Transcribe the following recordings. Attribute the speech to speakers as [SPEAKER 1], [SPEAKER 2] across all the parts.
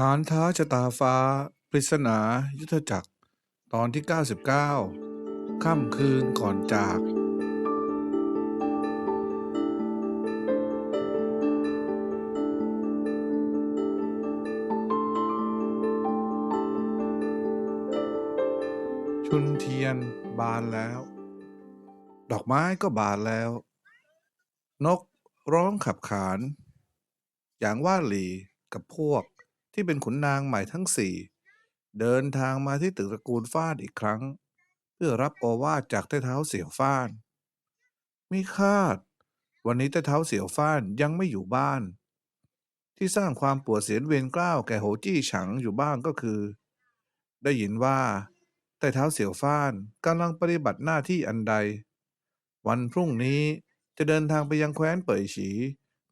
[SPEAKER 1] หานท้าชะตาฟ้า ปริศนายุทธจักร ตอนที่ 99 ค่ำคืนก่อนจาก ชุนเทียนบานแล้ว ดอกไม้ก็บานแล้ว นกร้องขับขาน อย่างว่าหลีกับพวก ที่เป็นขุนนางใหม่ทั้งสี่เดินทางมาที่ตึกตระกูลฟ้านอีกครั้ง เพื่อรับโอวาทจากใต้เท้าเสี่ยวฟ้าน มิคาด วันนี้ใต้เท้าเสี่ยวฟ้านยังไม่อยู่บ้าน ที่สร้างความปวดเสียนเวรกล้าวแก่โหจี้ฉังอยู่บ้างก็คือ ได้ยินว่าใต้เท้าเสี่ยวฟ้านกำลังปฏิบัติหน้าที่อันใด วันพรุ่งนี้จะเดินทางไปยังแคว้นเป่ยฉี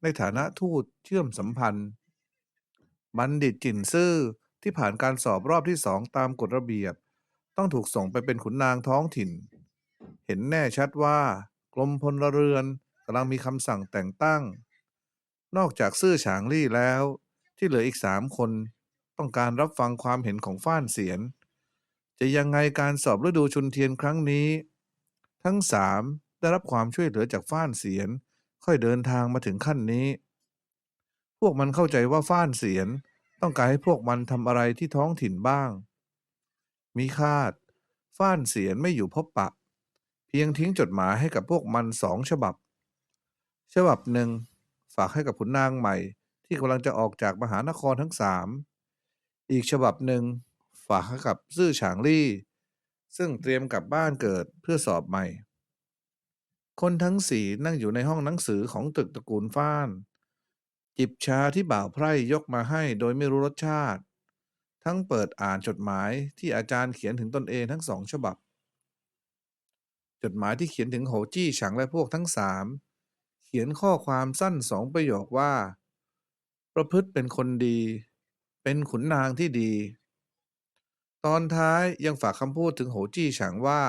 [SPEAKER 1] ในฐานะทูตเชื่อมสัมพันธ์ บัณฑิตจินซื่อที่ผ่านการสอบรอบที่สองตามกฎระเบียบ ต้องถูกส่งไปเป็นขุนนางท้องถิ่น เห็นแน่ชัดว่ากรมพลเรือนกำลังมีคำสั่งแต่งตั้ง นอกจากซื่อฉางลี่แล้ว ที่เหลืออีกสามคน ต้องการรับฟังความเห็นของฟ้านเสียน จะยังไงการสอบฤดูชุนเทียนครั้งนี้ ทั้งสามได้รับความช่วยเหลือจากฟ้านเสียน ค่อยเดินทางมาถึงขั้นนี้ พวกมันเข้าใจว่าฟ้านเสียน ต้องการให้พวกมันทำอะไรที่ท้องถิ่นบ้าง มีคาด ฟ้านเสียนไม่อยู่พบปะ เพียงทิ้งจดหมายให้กับพวกมันสองฉบับ ฉบับหนึ่งฝากให้กับขุนนางใหม่ ที่กำลังจะออกจากมหานครทั้งสามอีกฉบับหนึ่งฝากให้กับซื่อฉางลี่ ซึ่งเตรียมกลับบ้านเกิดเพื่อสอบใหม่ คนทั้งสี่นั่งอยู่ในห้องหนังสือของตึกตระกูลฟ้าน จิบชาที่บ่าวไพร่ยกมาให้โดยไม่รู้รสชาติ ทั้งเปิดอ่านจดหมายที่อาจารย์เขียนถึงตนเองทั้งสองฉบับ จดหมายที่เขียนถึงโหจี้ฉังและพวกทั้งสามเขียนข้อความสั้นสองประโยคว่า ประพฤติเป็นคนดี เป็นขุนนางที่ดี ตอนท้ายยังฝากคำพูดถึงโหจี้ฉังว่า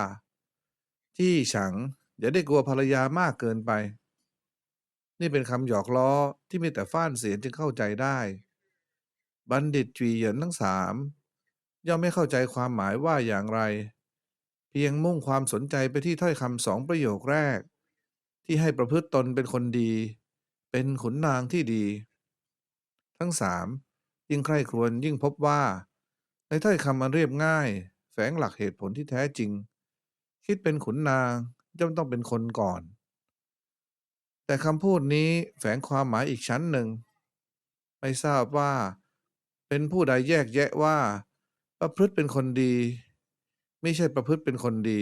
[SPEAKER 1] จี้ฉังอย่าได้กลัวภรรยามากเกินไป นี่เป็นคำหยอกล้อที่มีแต่ฟ้านเสียนจึงเข้าใจได้ บัณฑิตจีเหยินทั้งสามย่อมไม่เข้าใจความหมายว่าอย่างไร เพียงมุ่งความสนใจไปที่ถ้อยคำสองประโยคแรก ที่ให้ประพฤติตนเป็นคนดี เป็นขุนนางที่ดี ทั้งสามยิ่งใคร่ครวญยิ่งพบว่า ในถ้อยคำอันเรียบง่าย แฝงหลักเหตุผลที่แท้จริง คิดเป็นขุนนางย่อมต้องเป็นคนก่อน แต่คำพูดนี้แฝงความหมายอีกชั้นหนึ่ง ไม่ทราบว่า เป็นผู้ใดแยกแยะว่า ประพฤติเป็นคนดี ไม่ใช่ประพฤติเป็นคนดี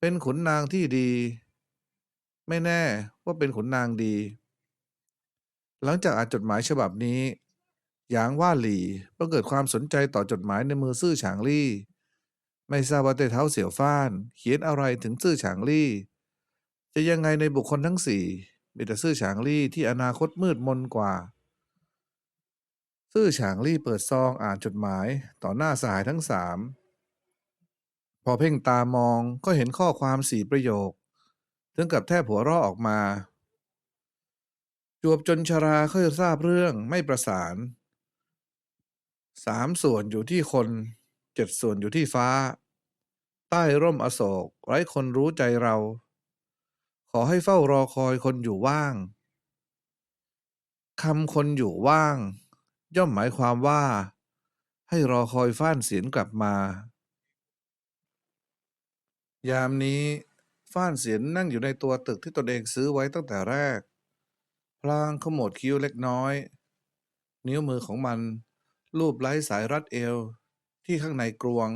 [SPEAKER 1] เป็นขุนนางที่ดี ไม่แน่ว่าเป็นขุนนางดี หลังจากอ่านจดหมายฉบับนี้หยางว่าหลี่ก็เกิดความสนใจต่อจดหมายในมือซื่อฉางลี่ ไม่ทราบว่าเต้เท้าเสี่ยวฟ้าน เขียนอะไรถึงซื่อฉางลี่ จะยังไงในบุคคลทั้งสี่มีแต่ซื่อฉางลี่ที่อนาคตมืดมนกว่า ซื่อฉางลี่เปิดซองอ่านจดหมายต่อหน้าสหายทั้งสามพอเพ่งตามองก็เห็นข้อความสี่ประโยค ถึงกับแทบหัวเราะออกมา จวบจนชราค่อยทราบเรื่องไม่ประสานสามส่วนอยู่ที่คนเจ็ดส่วนอยู่ที่ฟ้า ใต้ร่มอโศกไร้คนรู้ใจเรา ขอให้เฝ้ารอคอยคนอยู่ว่างคำคนอยู่ว่าง ย่อมหมายความว่า ให้รอคอยฟ้านเสียนกลับมา ยามนี้ฟ้านเสียนนั่งอยู่ในตัวตึกที่ตนเองซื้อไว้ตั้งแต่แรก พลางขมวดคิ้วเล็กน้อย นิ้วมือของมัน ลูบไล้สายรัดเอวที่ข้างในกรวง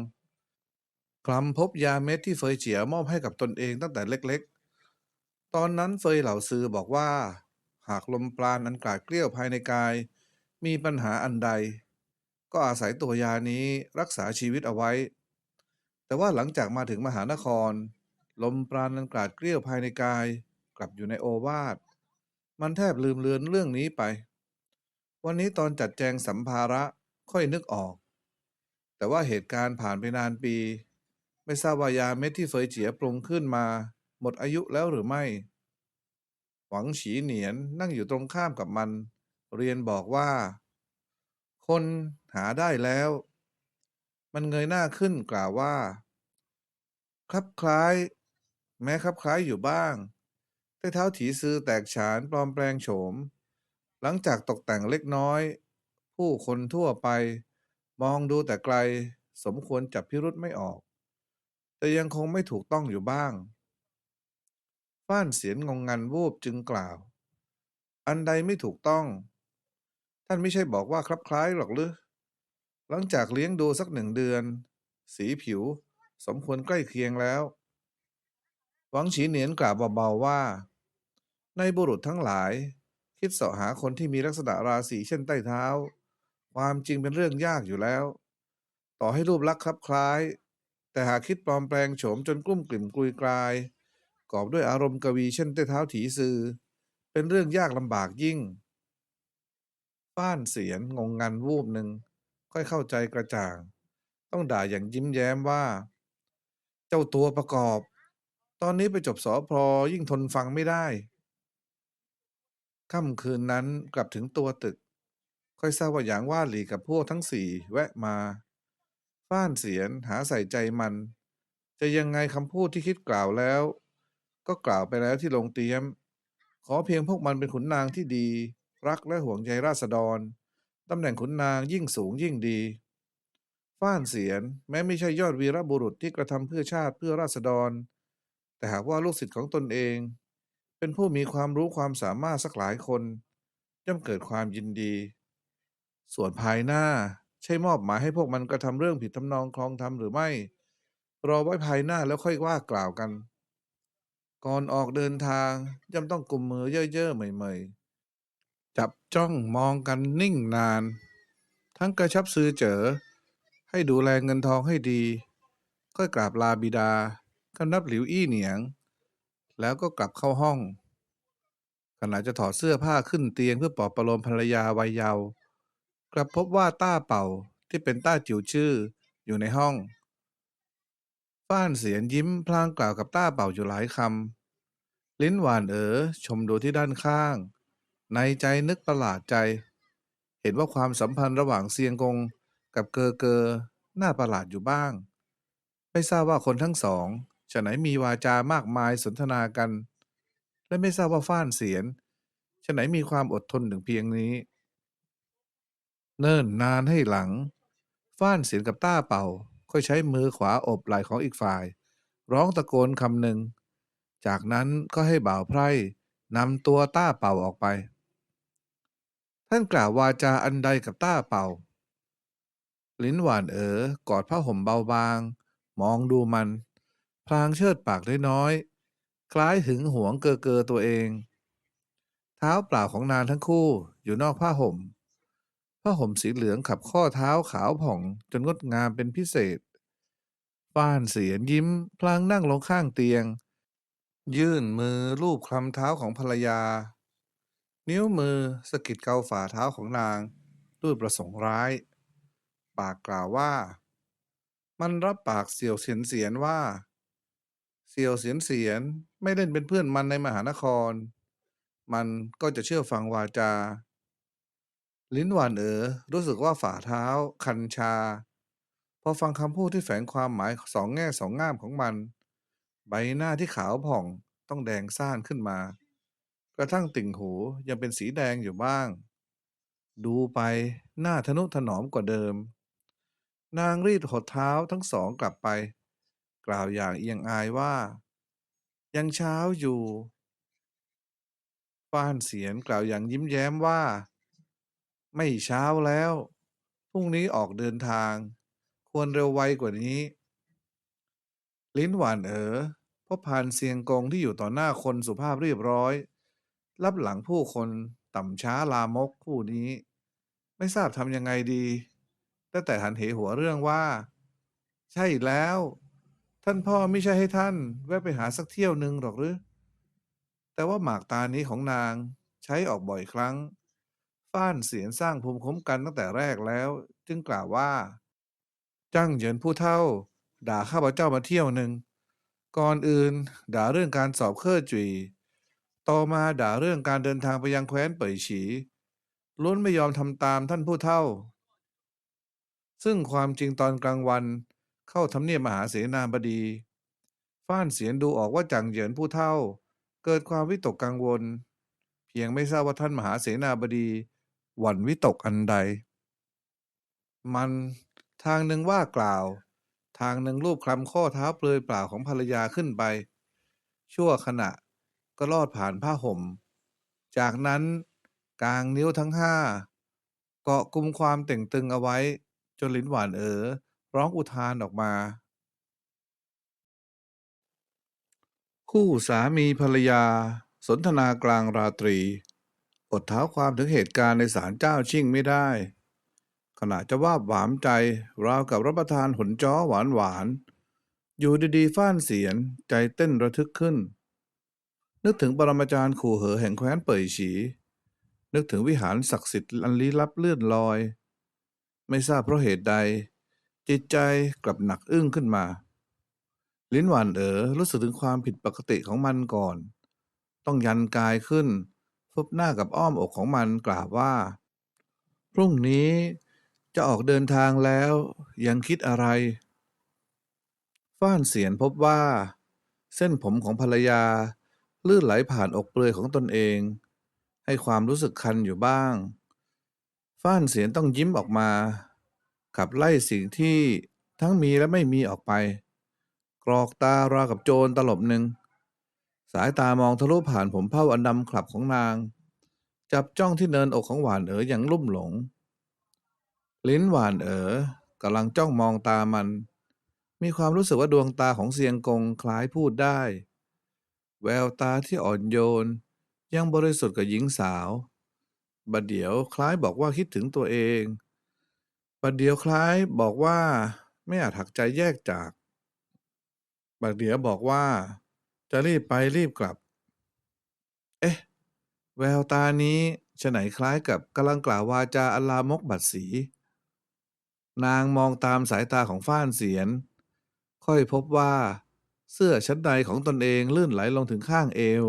[SPEAKER 1] คลำพบยาเม็ดที่เฟยเจียมอบให้กับตนเองตั้งแต่เล็กๆ ตอนนั้นเฟยเหล่าซือบอกว่า หากลมปราณอันกลาดเกลี้ยวภายในกาย มีปัญหาอันใด ก็อาศัยตัวยานี้รักษาชีวิตเอาไว้ แต่ว่าหลังจากมาถึงมหานคร ลมปราณอันกลาดเกลี้ยวภายในกาย กลับอยู่ในโอวาทมันแทบลืมเลือนเรื่องนี้ไป วันนี้ตอนจัดแจงสัมภาระค่อยนึกออก แต่ว่าเหตุการณ์ผ่านไปนานปี ไม่ทราบว่ายาเม็ดที่เฟยเจียปรุงขึ้นมา หมดอายุแล้วหรือไม่ หวังฉีเหนียนนั่งอยู่ตรงข้ามกับมัน เรียนบอกว่า คนหาได้แล้ว มันเงยหน้าขึ้นกล่าวว่า ครับคล้าย แม้ครับคล้ายอยู่บ้าง แต่เท้าถีซือแตกฉานปลอมแปลงโฉม หลังจากตกแต่งเล็กน้อย ผู้คนทั่วไป มองดูแต่ไกล สมควรจับพิรุธไม่ออก แต่ยังคงไม่ถูกต้องอยู่บ้าง ฟ้านเสียนงงงันวูบจึงกล่าว อันใดไม่ถูกต้อง ท่านไม่ใช่บอกว่าครับคล้ายหรอกหรือ หลังจากเลี้ยงดูสักหนึ่งเดือน สีผิว สมควรใกล้เคียงแล้ว หวังฉีเหนียนกล่าวเบาๆว่า ในบุรุษทั้งหลาย คิดเสาะหาคนที่มีลักษณะราศีเช่นใต้เท้า ความจริงเป็นเรื่องยากอยู่แล้ว ต่อให้รูปลักษณ์คลับคล้าย แต่หากคิดปลอมแปลงโฉมจนกลุ้มกลิ่มกลุยกลาย กอบด้วยอารมณ์กวีเช่นใต้เท้าถีซือ เป็นเรื่องยากลำบากยิ่งฟ้านเสียนงงงันวูบหนึ่ง ค่อยเข้าใจกระจ่าง ต้องด่าอย่างยิ้มแย้มว่า เจ้าตัวประกอบ ตอนนี้ไปจบสอพอยิ่งทนฟังไม่ได้ค่ำคืนนั้นกลับถึงตัวตึก ค่อยทราบว่าหยางว่าหลีกับพวกทั้งสี่แวะมา ฟ้านเสียนหาใส่ใจมัน จะยังไงคำพูดที่คิดกล่าวแล้ว ก็กล่าวไปแล้วที่ลงเตรียม ขอเพียงพวกมันเป็นขุนนางที่ดี รักและห่วงใยราษฎรตำแหน่งขุนนางยิ่งสูงยิ่งดีฟ้านเสียน แม้ไม่ใช่ยอดวีรบุรุษที่กระทำเพื่อชาติเพื่อราษฎร แต่หากว่าลูกศิษย์ของตนเอง เป็นผู้มีความรู้ความสามารถสักหลายคนย่อมเกิดความยินดี ส่วนภายหน้าใช่มอบหมายให้พวกมันกระทำเรื่องผิดทำนองคลองธรรมหรือไม่ รอไว้ภายหน้าแล้วค่อยว่ากล่าวกัน ก่อนออกเดินทางย่อมต้องกุมมือเย่อๆเหม่ๆ จับจ้องมองกันนิ่งนาน ทั้งกระชับซื้อเจอ ให้ดูแลเงินทองให้ดี ก็กราบลาบิดาคำนับหลิวอี้เหนียง แล้วก็กลับเข้าห้อง ขณะจะถอดเสื้อผ้าขึ้นเตียงเพื่อปลอบประโลมภรรยาวัยเยาว์กลับพบว่าต้าเป่าที่เป็นต้าจิ๋วชื่ออยู่ในห้องฟ้านเสียนยิ้มพลางกล่าวกับต้าเป่าอยู่หลายคำ ลิ้นหวานเอ๋อชมดูที่ด้านข้าง ในใจนึกประหลาดใจ เห็นว่าความสัมพันธ์ระหว่างเซียงกงกับเกอเกอน่าประหลาดอยู่บ้าง ไม่ทราบว่าคนทั้งสองจะไหนมีวาจามากมายสนทนากัน และไม่ทราบว่าฟ้านเสียนจะไหนมีความอดทนถึงเพียงนี้ เนิ่นนานให้หลัง ฟ้านเสียนกับต้าเป่า ค่อยใช้มือขวาอบไหล่ของอีกฝ่าย ร้องตะโกนคำหนึ่ง จากนั้นก็ให้บ่าวไพร่นำตัวต้าเป่าออกไป ท่านกล่าววาจาอันใดกับต้าเป่า ลิ้นหวานเอ๋อกอดผ้าห่มเบาบาง มองดูมัน พลางเชิดปากน้อยๆคล้ายหึงหวงเกอเกอตัวเอง เท้าเปล่าของนางทั้งคู่อยู่นอกผ้าห่ม ผ้าห่มสีเหลืองขับข้อเท้าขาวผ่องจนงดงามเป็นพิเศษฟ้านเสียนยิ้ม พลางนั่งลงข้างเตียง ยื่นมือลูบคลำเท้าของภรรยา นิ้วมือสะกิดเกาฝ่าเท้าของนาง ด้วยประสงค์ร้าย ปากกล่าวว่า มันรับปากเสี่ยวเสียนเสียนว่า เสี่ยวเสียนเสียนไม่เล่นเป็นเพื่อนมันในมหานคร มันก็จะเชื่อฟังวาจา ลิ้นหวานเอ๋อรู้สึกว่าฝ่าเท้า คันชา พอฟังคำพูดที่แฝงความหมายสองแง่สองง่ามของมัน ใบหน้าที่ขาวผ่องต้องแดงซ่านขึ้นมา กระทั่งติ่งหูยังเป็นสีแดงอยู่บ้าง ดูไปหน้าทนุถนอมกว่าเดิม นางรีดหดเท้าทั้งสองกลับไป กล่าวอย่างเอียงอายว่า ยังเช้าอยู่ฟ้านเสียนกล่าวอย่างยิ้มแย้มว่า ไม่เช้าแล้ว พรุ่งนี้ออกเดินทาง ควรเร็วไวกว่านี้ ลิ้นหวานเอ๋อพราะผ่านเสียงกงที่อยู่ต่อหน้าคนสุภาพเรียบร้อย รับหลังผู้คนต่ำช้าลามกผู้นี้ ไม่ทราบทำยังไงดีตั้งแต่หันเหหัวเรื่องว่า ใช่แล้ว ท่านพ่อไม่ใช่ให้ท่าน แวะไปหาสักเที่ยวหนึ่งหรอกหรือ แต่ว่าหมากตานี้ของนางใช้ออกบ่อยครั้ง ฟ้านเสียนสร้างภูมิคุ้มกันตั้งแต่แรกแล้ว จึงกล่าวว่าจ้างเหยินผู้เท่า ด่าข้าพเจ้ามาเที่ยวหนึ่งก่อนอื่น ด่าเรื่องการสอบเครื่อจุยต่อมาด่าเรื่องการเดินทางไปยังแคว้นเป่ยฉีล้วนไม่ยอมทำตามท่านผู้เท่า ซึ่งความจริงตอนกลางวันเข้าทำเนียบมหาเสนาบดี ฟ้านเสียนดูออกว่าจังเหยินผู้เท่า เกิดความวิตกกังวล เพียงไม่ทราบว่าท่านมหาเสนาบดี หวั่นวิตกอันใด มันทางหนึ่งว่ากล่าว ทางหนึ่งรูปคลำข้อเท้าเปลือยเปล่าของภรรยาขึ้นไป ชั่วขณะก็ลอดผ่านผ้าห่ม จากนั้นกลางนิ้วทั้งห้าเกาะกุมความเต่งตึงเอาไว้ จนลิ้นหวานเอ๋อร้องอุทานออกมา คู่สามีภรรยา สนทนากลางราตรี อดเท้าความถึงเหตุการณ์ในศาลเจ้าชิ่งไม่ได้ ขณะจะว่าบหวามใจราวกับรับประทานหนจ้อหวานหวานๆอยู่ดีๆ ฟ้านเสียนใจเต้นระทึกขึ้น นึกถึงปรมาจารย์ขู่เหอแห่งแคว้นเป่ยฉี นึกถึงวิหารศักดิ์สิทธิ์อันลี้ลับเลื่อนลอย ไม่ทราบเพราะเหตุใด จิตใจกลับหนักอึ้งขึ้นมา ลิ้นหวานเอ๋อรู้สึกถึงความผิดปกติของมันก่อน ต้องยันกายขึ้นพบหน้ากับอ้อมอกของมันกล่าวว่า พรุ่งนี้ จะออกเดินทางแล้ว ยังคิดอะไร ฟ้านเสียนพบว่า เส้นผมของภรรยา ลื่นไหลผ่านอกเปลือยของตนเอง ให้ความรู้สึกคันอยู่บ้าง ฟ้านเสียนต้องยิ้มออกมา ขับไล่สิ่งที่ทั้งมีและไม่มีออกไป กรอกตาราวกับโจรตลบหนึ่ง สายตามองทะลุผ่านผมเผ้าอันดำขลับของนาง จับจ้องที่เนินอกของหวานเอ๋ออย่างลุ่มหลง ลิ้นหวานเอ๋อกำลังจ้องมองตามัน มีความรู้สึกว่าดวงตาของเซียงกงคล้ายพูดได้ แววตาที่อ่อนโยน ยังบริสุทธิ์กับหญิงสาวบัดเดี๋ยวคล้ายบอกว่าคิดถึงตัวเองบัดเดี๋ยวคล้ายบอกว่าไม่อาจหักใจแยกจาก บัดเดี๋ยวบอกว่า จะรีบไปรีบกลับ เอ๊ะ แววตานี้ฉไหนคล้ายกับกำลังกล่าววาจาอัลามกบัดสี นางมองตามสายตาของฟ้านเสียน ค่อยพบว่า เสื้อชั้นในของตนเองลื่นไหลลงถึงข้างเอว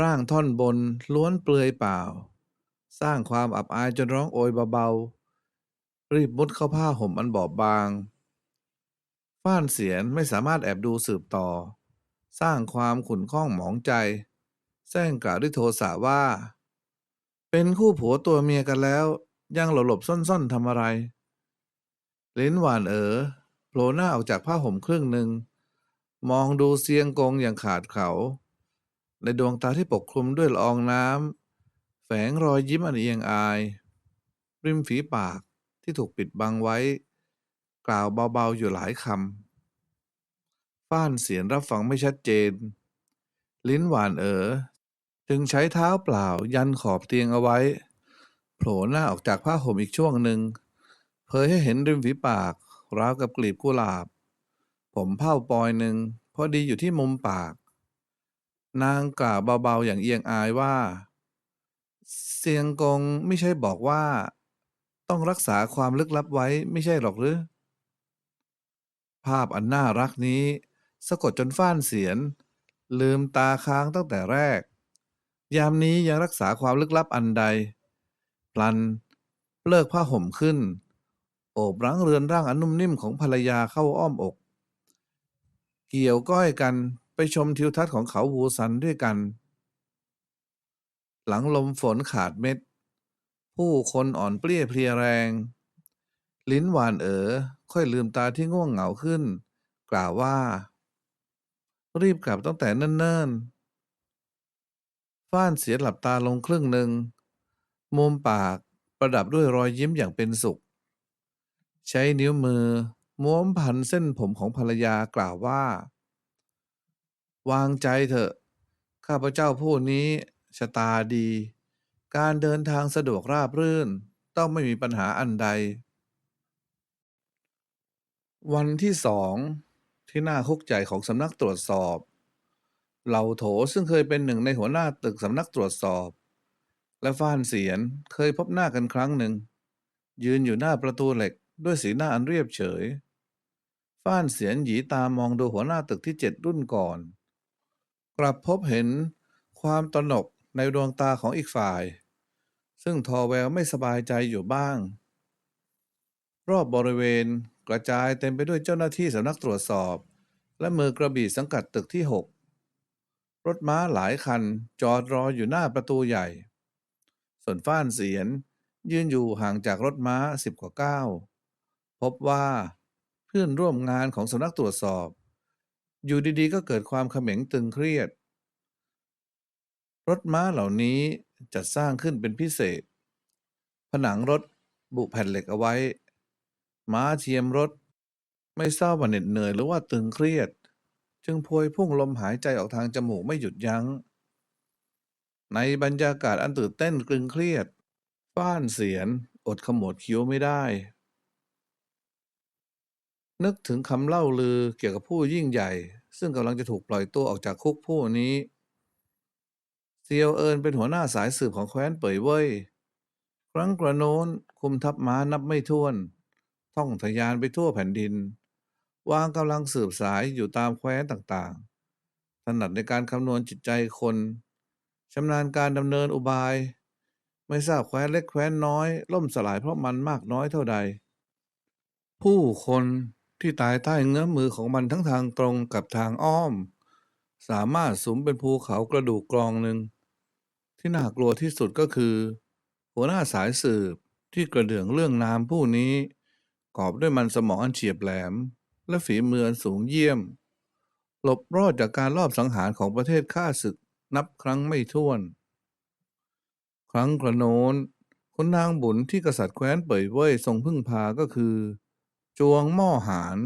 [SPEAKER 1] ร่างท่อนบนล้วนเปลือยเปล่า สร้างความอับอายจนร้องโอยเบาๆ รีบมุดเข้าผ้าห่มอันบอบบาง ฟ้านเสียนไม่สามารถแอบดูสืบต่อ สร้างความขุ่นข้องหมองใจ แซงกล่าวด้วยโทสะว่า เป็นคู่ผัวตัวเมียกันแล้ว ยังหลบหลบซ่อนๆทำอะไร ลิ้นหวานเอ๋อโผล่หน้าออกจากผ้าห่มครึ่งหนึ่ง มองดูเซียงกงอย่างขาดเขา ในดวงตาที่ปกคลุมด้วยละอองน้ำแฝงรอยยิ้มอันเอียงอาย ริมฝีปากที่ถูกปิดบังไว้ กล่าวเบาๆอยู่หลายคำฟ้านเสียนรับฟังไม่ชัดเจน ลิ้นหวานเอ๋อจึงใช้เท้าเปล่ายันขอบเตียงเอาไว้ โผล่หน้าออกจากผ้าห่มอีกช่วงหนึ่งเผยให้เห็นริมฝีปาก ราวกับกลีบกุหลาบ ผมเผ้าปอยหนึ่งพอดีอยู่ที่มุมปาก นางกล่าวเบาๆอย่างเอียงอายว่า เสียงกงไม่ใช่บอกว่า ต้องรักษาความลึกลับไว้ไม่ใช่หรอกหรือ ภาพอันน่ารักนี้ สะกดจนฟ้านเสียน ลืมตาค้างตั้งแต่แรก ยามนี้ยังรักษาความลึกลับอันใด พลัน เลิกผ้าห่มขึ้น โอบรั้งเรือนร่างอันนุ่มนิ่มของภรรยาเข้าอ้อมอก เกี่ยวก้อยกันไปชมทิวทัศน์ของเขาวูซันด้วยกัน หลังลมฝนขาดเม็ด ผู้คนอ่อนเปลี้ยเพลียแรง ลิ้นหวานเอ๋อค่อยลืมตาที่ง่วงเหงาขึ้น กล่าวว่า รีบกลับตั้งแต่เนิ่นๆฟ้านเสียหลับตาลงครึ่งหนึ่ง มุมปากประดับด้วยรอยยิ้มอย่างเป็นสุข ใช้นิ้วมือม้วนพันเส้นผมของภรรยากล่าวว่า วางใจเถอะ ข้าพเจ้าผู้นี้ชะตาดี การเดินทางสะดวกราบรื่น ต้องไม่มีปัญหาอันใด วันที่สองที่น่าคุกใจของสำนักตรวจสอบ เหล่าโถซึ่งเคยเป็นหนึ่งในหัวหน้าตึกสำนักตรวจสอบ และฟ้านเสียนเคยพบหน้ากันครั้งหนึ่ง ยืนอยู่หน้าประตูเหล็กด้วยสีหน้าอันเรียบเฉย ฟ้านเสียนหยีตามองดูหัวหน้าตึกที่เจ็ดรุ่นก่อน กลับพบเห็นความตระหนกในดวงตาของอีกฝ่าย ซึ่งทอแววไม่สบายใจอยู่บ้าง รอบบริเวณกระจายเต็มไปด้วยเจ้าหน้าที่สำนักตรวจสอบ และมือกระบี่สังกัดตึกที่6รถม้าหลายคันจอดรออยู่หน้าประตูใหญ่ ส่วนฟ้านเสียนยืนอยู่ห่างจากรถม้าสิบกว่าก้าวพบว่าเพื่อนร่วมงานของสำนักตรวจสอบ อยู่ดีๆ ก็เกิดความเขม็งตึงเครียด รถม้าเหล่านี้จัดสร้างขึ้นเป็นพิเศษ ผนังรถบุแผ่นเหล็กเอาไว้ ม้าเทียมรถ ไม่ทราบว่าเหน็ดเหนื่อยหรือว่าตึงเครียด จึงพวยพุ่งลมหายใจออกทางจมูกไม่หยุดยัง้ง ในบรรยากาศอันตื่นเต้นกลึงเครียด ฟ้านเสียน อดขมวดคิ้วไม่ได้ นึกถึงคำเล่าลือเกี่ยวกับผู้ยิ่งใหญ่ ซึ่งกำลังจะถูกปล่อยตัวออกจากคุกผู้นี้ เซียวเอินเป็นหัวหน้าสายสืบของแคว้นเป่ยเว่ยครั้งกระโน้นคุมทัพม้านับไม่ถ้วน ท่องทะยานไปทั่วแผ่นดิน วางกำลังสืบสายอยู่ตามแคว้นต่างๆ ถนัดในการคำนวณจิตใจคน ชำนาญการดำเนินอุบาย ไม่ทราบแคว้นเล็กแคว้นน้อย ล่มสลายเพราะมันมากน้อยเท่าใด ผู้คนที่ตายใต้เงื้อมมือของมันทั้งทางตรงกับทางอ้อม สามารถสมเป็นภูเขากระดูกกรองหนึ่ง ที่น่ากลัวที่สุดก็คือ หัวหน้าสายสืบที่กระเดื่องเรื่องนามผู้นี้ กอบด้วยมันสมองอันเฉียบแหลม และฝีมืออันสูงเยี่ยม หลบรอดจากการลอบสังหารของประเทศข้าศึก นับครั้งไม่ถ้วน ครั้งกระโน้นคุณนางบุญที่กษัตริย์แคว้นเป่ยเว่ยทรงพึ่งพาก็คือ จวงหม้อหาน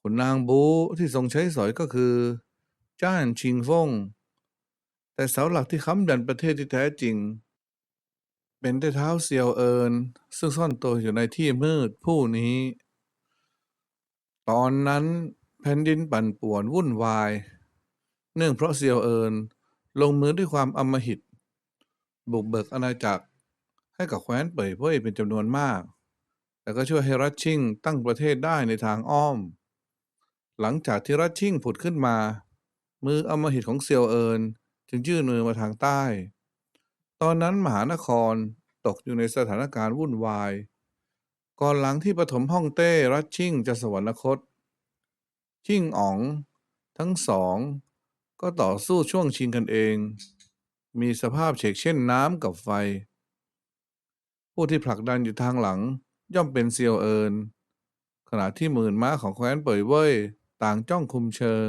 [SPEAKER 1] คุณนางบูที่ทรงใช้สอยก็คือ จ้านชิงฟงแต่เสาหลักที่ค้ำยันประเทศที่แท้จริง เป็นแต่เท้าเซียวเอินซึ่งซ่อนตัวอยู่ในที่มืดผู้นี้ ตอนนั้นแผ่นดินปั่นป่วนวุ่นวาย เนื่องเพราะเซียวเอินลงมือด้วยความอำมหิต บุกเบิกอาณาจักรให้กับแคว้นเป่ยเว่ยเป็นจำนวนมาก แต่ก็ช่วยให้รัชชิ่งตั้งประเทศได้ในทางอ้อม หลังจากที่รัชชิ่งผุดขึ้นมา มืออำมหิตของเซียวเอินจึงยื่นมือมาทางใต้ ตอนนั้นมหานครตกอยู่ในสถานการณ์วุ่นวาย ก่อนหลังที่ปฐมฮ่องเต้รัชชิ่งจะสวรรคต ชิงอ๋อง ทั้งสอง ก็ต่อสู้ช่วงชิงกันเอง มีสภาพเฉกเช่นน้ำกับไฟ ผู้ที่ผลักดันอยู่ทางหลังย่อมเป็นเซียวเอิน ขณะที่หมื่นม้าของแคว้นเป่ยเว่ยต่างจ้องคุมเชิง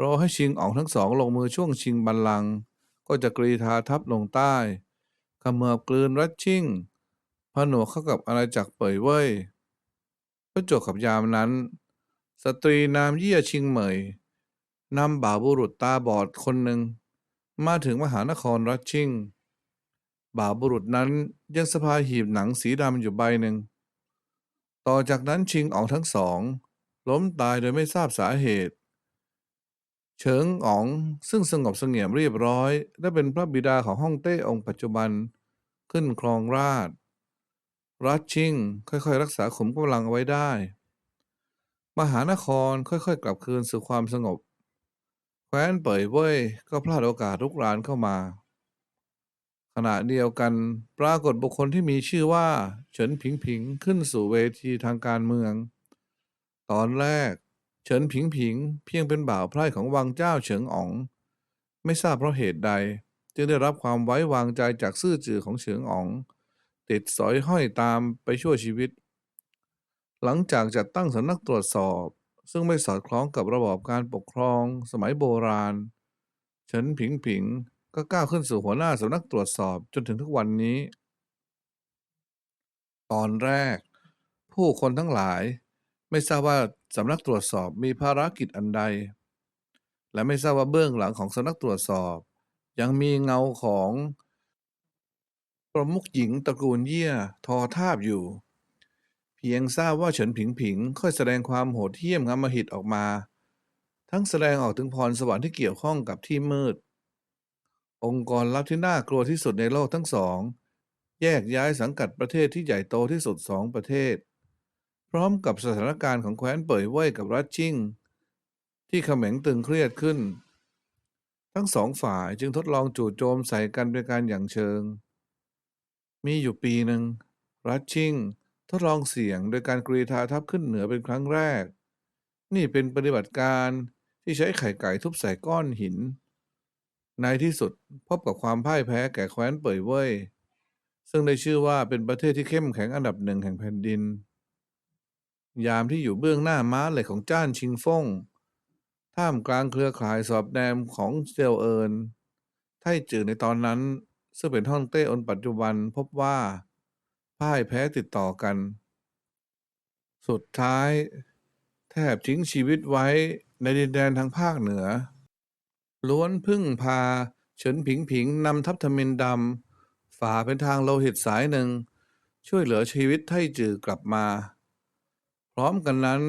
[SPEAKER 1] รอให้ชิงอ๋องทั้งสองลงมือช่วงชิงบัลลังก์ก็จะกรีธาทัพลงใต้ขมือบกลืนรัชชิ่งผนวกเข้ากับอาณาจักรเป่ยเว่ยประจวบกับยามนั้น สตรีนามเยี่ยชิงเหมย นำบ่าวบุรุษตาบอดคนหนึ่ง มาถึงมหานครรัชชิงบ่าวบุรุษนั้นยังสะพายหีบหนังสีดำอยู่ใบหนึ่ง ต่อจากนั้นชิงอ๋องทั้งสอง ล้มตายโดยไม่ทราบสาเหตุ เฉิงอ๋องซึ่งสงบเสงี่ยมเรียบร้อย และเป็นพระบิดาของฮ่องเต้องค์ปัจจุบันขึ้นครองราชรัชชิงค่อยๆ รักษาขุมกำลังเอาไว้ได้ มหานครค่อยๆ กลับคืนสู่ความสงบ ว้นเป่ยเว่ยก็พลาดโอกาสลุกรานเข้ามา ขณะเดียวกันปรากฏบุคคลที่มีชื่อว่าเฉินผิงผิงขึ้นสู่เวทีทางการเมือง ตอนแรก เฉินผิงผิงเพียงเป็นบ่าวไพร่ของวังเจ้าเฉิงอ๋อง ไม่ทราบเพราะเหตุใด จึงได้รับความไว้วางใจจากซื่อจือของเฉิงอ๋อง ติดสอยห้อยตามไปชั่วชีวิต หลังจากจัดตั้งสำนักตรวจสอบ ซึ่งไม่สอดคล้องกับระบอบการปกครองสมัยโบราณ เฉินผิงผิงก็ก้าวขึ้นสู่หัวหน้าสำนักตรวจสอบจนถึงทุกวันนี้ ตอนแรก ผู้คนทั้งหลาย ไม่ทราบว่าสำนักตรวจสอบมีภารกิจอันใด และไม่ทราบว่าเบื้องหลังของสำนักตรวจสอบ ยังมีเงาของประมุขหญิงตระกูลเยี่ยทอทาบอยู่ เพียงทราบว่าเฉินผิงผิงค่อยแสดงความโหดเหี้ยมอำมหิตออกมา ทั้งแสดงออกถึงพรสวรรค์ที่เกี่ยวข้องกับที่มืด องค์กรลับที่น่ากลัวที่สุดในโลกทั้งสอง แยกย้ายสังกัดประเทศที่ใหญ่โตที่สุดสองประเทศ พร้อมกับสถานการณ์ของแคว้นเป่ยเว่ยกับรัชชิ่งที่เขม็งตึงเครียดขึ้น ทั้งสองฝ่ายจึงทดลองจู่โจมใส่กันด้วยการอย่างเชิง มีอยู่ปีหนึ่งรัชชิ่ง ดลองเสี่ยงโดยการกรีธาทัพขึ้นเหนือเป็นครั้งแรก นี่เป็นปฏิบัติการที่ใช้ไข่ไก่ทุบใส่ก้อนหิน ในที่สุดพบกับความพ่ายแพ้แก่แคว้นเป่ยเว่ยซึ่งได้ชื่อว่าเป็นประเทศที่เข้มแข็งอันดับหนึ่งแห่งแผ่นดิน ยามที่อยู่เบื้องหน้าม้าเหล็กของจ้านชิงฟงท่ามกลางเครือข่ายสอบแนมของเซลเอินไทจือในตอนนั้น ซึ่งเป็นฮ่องเต้อนปัจจุบันพบว่า พ่ายแพ้ติดต่อกัน สุดท้าย แทบทิ้งชีวิตไว้ในดินแดนทางภาคเหนือ ล้วนพึ่งพาเฉินผิงผิงนำทัพทมินดำฝ่าเป็นทางโลหิตสายหนึ่ง ช่วยเหลือชีวิตไทจือกลับมา พร้อมกันนั้น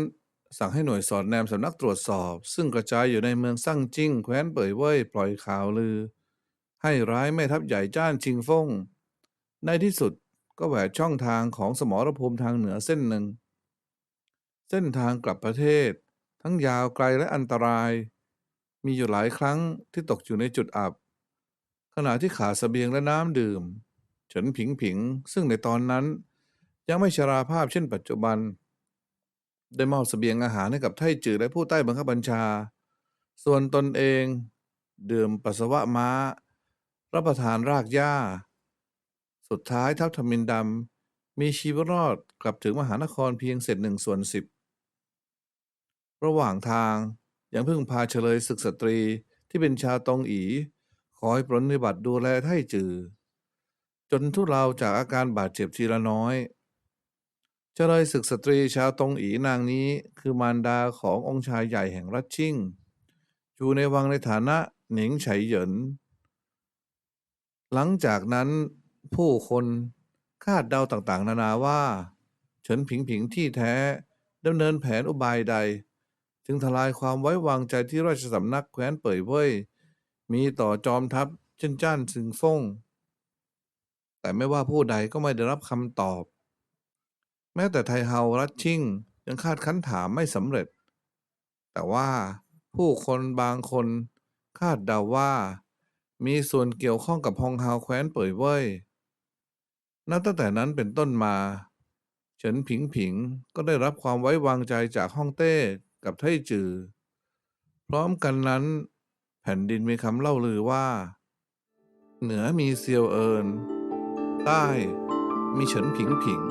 [SPEAKER 1] สั่งให้หน่วยสอดแนมสำนักตรวจสอบ ซึ่งกระจายอยู่ในเมืองซั่งจิ้งแคว้นเป่ยเว่ยปล่อยข่าวลือ ให้ร้ายแม่ทัพใหญ่จ้านชิงฟงในที่สุด ก็แหวกช่องทางของสมรภูมิทางเหนือเส้นหนึ่ง เส้นทางกลับประเทศ ทั้งยาวไกลและอันตราย มีอยู่หลายครั้งที่ตกอยู่ในจุดอับ ขณะที่ขาดเสบียงและน้ำดื่ม เฉินผิงผิง ซึ่งในตอนนั้นยังไม่ชราภาพเช่นปัจจุบัน ได้มอบสเสบียงอาหารให้กับไทจือและผู้ใต้บังคับบัญชา ส่วนตนเอง ดื่มปัสสาวะม้า รับประทานรากหญ้า สุดท้ายทัพทมินดำมีชีวิตรอดกลับถึงมหานครเพียงเศษหนึ่งส่วนสิบระหว่างทางยังพึ่งพาเฉลยศึกสตรีที่เป็นชาวตงอี คอยปรนนิบัติดูแลไท่จือ จนทุเลาจากอาการบาดเจ็บทีละน้อยเฉลยศึกสตรีชาวตงอีนางนี้คือมารดาขององค์ชายใหญ่แห่งรัชชิ่งอยู่ในวังในฐานะหนิงไฉเหยิน หลังจากนั้น ผู้คนคาดเดาต่างๆ นานาว่า เฉินผิงผิงที่แท้ดำเนินแผนอุบายใด จึงทลายความไว้วางใจที่ราชสำนักแคว้นเป่ยเว่ยมีต่อจอมทัพเช่นจ้านซึงฟงแต่ไม่ว่าผู้ใดก็ไม่ได้รับคำตอบ แม้แต่ไทเฮารัชชิ่งยังคาดคั้นถามไม่สำเร็จ แต่ว่าผู้คนบางคนคาดเดาว่า มีส่วนเกี่ยวข้องกับฮองเฮาแคว้นเป่ยเว่ย นับตั้งแต่นั้นเป็นต้นมา เฉินผิงผิงก็ได้รับความไว้วางใจจากฮ่องเต้กับไท่จือ พร้อมกันนั้น แผ่นดินมีคำเล่าลือว่า เหนือมีเซียวเอิน ใต้มีเฉินผิงผิง